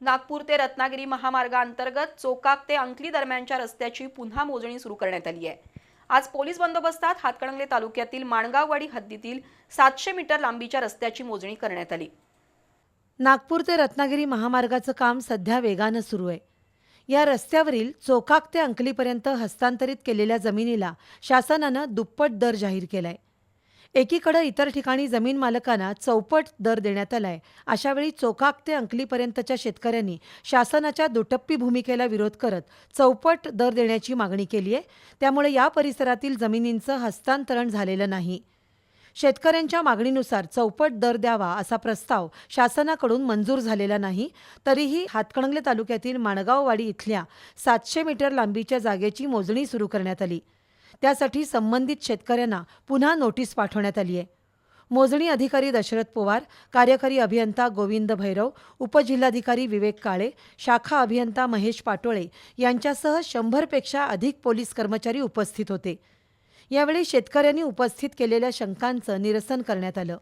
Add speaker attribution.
Speaker 1: नागपूर ते रत्नागिरी महामार्गाअंतर्गत चोकाक ते अंकली दरम्यानच्या रस्त्याची पुन्हा मोजणी सुरू करण्यात आली आहे. आज पोलीस बंदोबस्तात हातकणंगले तालुक्यातील माणगाववाडी हद्दीतील सातशे मीटर लांबीच्या रस्त्याची मोजणी करण्यात आली.
Speaker 2: नागपूर ते रत्नागिरी महामार्गाचं काम सध्या वेगानं सुरू आहे. या रस्त्यावरील चोकाक ते अंकलीपर्यंत हस्तांतरित केलेल्या जमिनीला शासनानं दुप्पट दर जाहीर केलाय. एकीकडं इतर ठिकाणी जमीन मालकांना चौपट दर देण्यात आलाय. अशावेळी चोकाक ते अंकलीपर्यंतच्या शेतकऱ्यांनी शासनाच्या दुटप्पी भूमिकेला विरोध करत चौपट दर देण्याची मागणी केली आहे. त्यामुळे या परिसरातील जमिनींचं हस्तांतरण झालेलं नाही. शेतकऱ्यांच्या मागणीनुसार चौपट दर द्यावा असा प्रस्ताव शासनाकडून मंजूर झालेला नाही. तरीही हातकणंगले तालुक्यातील माणगाववाडी इथल्या सातशे मीटर लांबीच्या जागेची मोजणी सुरू करण्यात आली. त्यासाठी संबंधित शेतकऱ्यांना पुन्हा नोटीस पाठवण्यात आली आहे मोजणी अधिकारी दशरथ पवार कार्यकारी अभियंता गोविंद भैरव उपजिल्हाधिकारी विवेक काळे शाखा अभियंता महेश पाटोळे यांच्यासह शंभरपेक्षा अधिक पोलीस कर्मचारी उपस्थित होते. यावेळी शेतकऱ्यांनी उपस्थित केलेल्या शंकांचं निरसन करण्यात आलं.